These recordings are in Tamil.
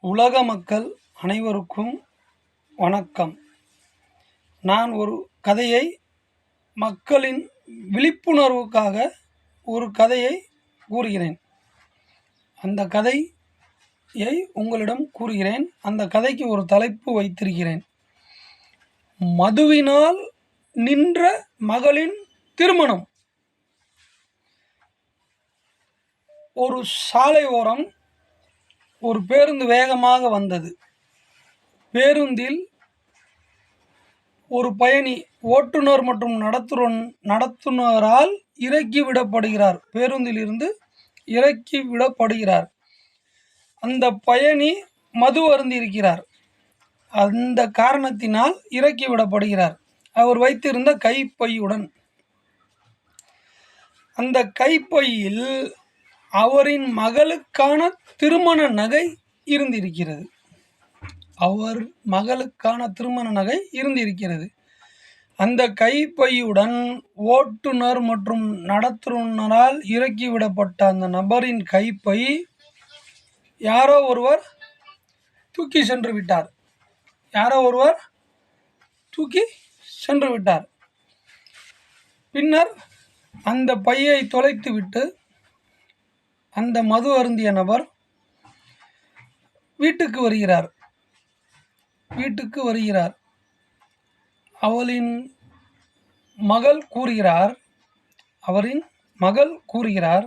உலக மக்கள் அனைவருக்கும் வணக்கம். நான் ஒரு கதையை மக்களின் விழிப்புணர்வுக்காக ஒரு கதையை கூறுகிறேன். அந்த கதையை உங்களிடம் கூறுகிறேன். அந்த கதைக்கு ஒரு தலைப்பு வைத்திருக்கிறேன். மதுவினால் நின்ற மகளின் திருமணம். ஒரு சாலை ஓரம் ஒரு பேருந்து வேகமாக வந்தது. பேருந்தில் ஒரு பயணி ஓட்டுநர் மற்றும் நடத்துறன் நடத்துனரால் இறக்கி விடப்படுகிறார். பேருந்திலிருந்து இறக்கி விடப்படுகிறார். அந்த பயணி மது அருந்திருக்கிறார் அந்த காரணத்தினால் இறக்கி விடப்படுகிறார். அவர் வைத்திருந்த கைப்பையுடன். அந்த கைப்பையில் அவரின் மகளுக்கான திருமண நகை இருந்திருக்கிறது. அவர் மகளுக்கான திருமண நகை இருந்திருக்கிறது. அந்த கைப்பையுடன் ஓட்டுநர் மற்றும் நடத்துனரால் இறக்கிவிடப்பட்ட அந்த நபரின் கைப்பை யாரோ ஒருவர் தூக்கி சென்று விட்டார். யாரோ ஒருவர் தூக்கி சென்று விட்டார். பின்னர் அந்த பையை தொலைத்துவிட்டு அந்த மது அருந்திய நபர் வீட்டுக்கு வருகிறார். வீட்டுக்கு வருகிறார். அவளின் மகள் கூறுகிறார். அவரின் மகள் கூறுகிறார்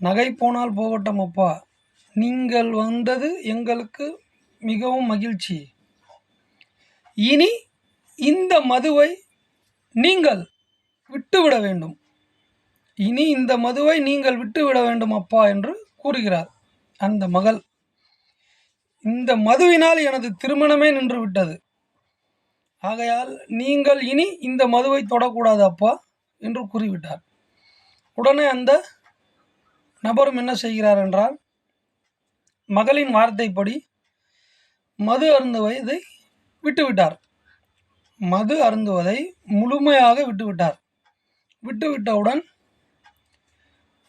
நகை போனால் போகட்டும் அப்பா. நீங்கள் வந்தது எங்களுக்கு மிகவும் மகிழ்ச்சி. இனி இந்த மதுவை நீங்கள் விட்டுவிட வேண்டும். இனி இந்த மதுவை நீங்கள் விட்டுவிட வேண்டும் அப்பா என்று கூறுகிறார் அந்த மகள். இந்த மதுவினால் எனது திருமணமே நின்று விட்டது ஆகையால் நீங்கள் இனி இந்த மதுவை தொடக்கூடாது அப்பா என்று கூறிவிட்டார். உடனே அந்த நபரும் என்ன செய்கிறார் என்றால் மகளின் வார்த்தைப்படி மது அருந்துவதை விட்டுவிட்டார். மது அருந்துவதை முழுமையாக விட்டுவிட்டார். விட்டுவிட்டவுடன்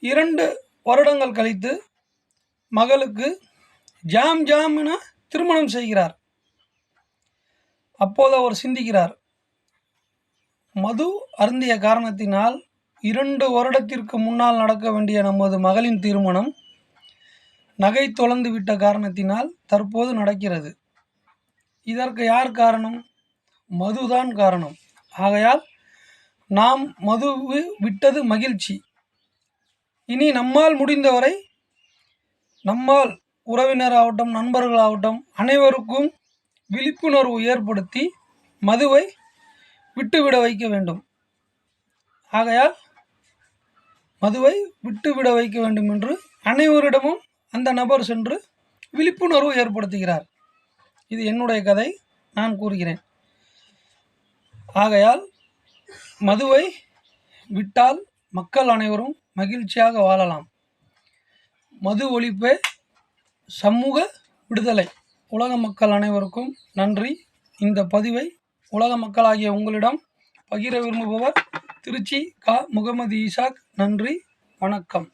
இரண்டு வருடங்கள் கழித்து மகளுக்கு ஜாம் ஜாம் என திருமணம் செய்கிறார். அப்போது அவர் சிந்திக்கிறார். மது அருந்திய காரணத்தினால் இரண்டு வருடத்திற்கு முன்னால் நடக்க வேண்டிய நமது மகளின் திருமணம் நகை தொலைந்து விட்ட காரணத்தினால் தற்போது நடக்கிறது. இதற்கு யார் காரணம்? மதுதான் காரணம். ஆகையால் நாம் மது விட்டது மகிழ்ச்சி. இனி நம்மால் முடிந்தவரை நம்மால் உறவினராகட்டும் நண்பர்களாகட்டும் அனைவருக்கும் விழிப்புணர்வு ஏற்படுத்தி மதுவை விட்டுவிட வைக்க வேண்டும். ஆகையால் மதுவை விட்டுவிட வைக்க வேண்டும் என்று அனைவரிடமும் அந்த நபர் சென்று விழிப்புணர்வு ஏற்படுத்துகிறார். இது என்னுடைய கதை நான் கூறுகிறேன். ஆகையால் மதுவை விட்டால் மக்கள் அனைவரும் மகிழ்ச்சியாக வாழலாம். மது ஒழிப்பே சமூக விடுதலை. உலக மக்கள் அனைவருக்கும் நன்றி. இந்த பதிவை உலக மக்களாகிய உங்களிடம் பகிர விரும்புபவர் திருச்சி கா. முகமது ஈசாக். நன்றி. வணக்கம்.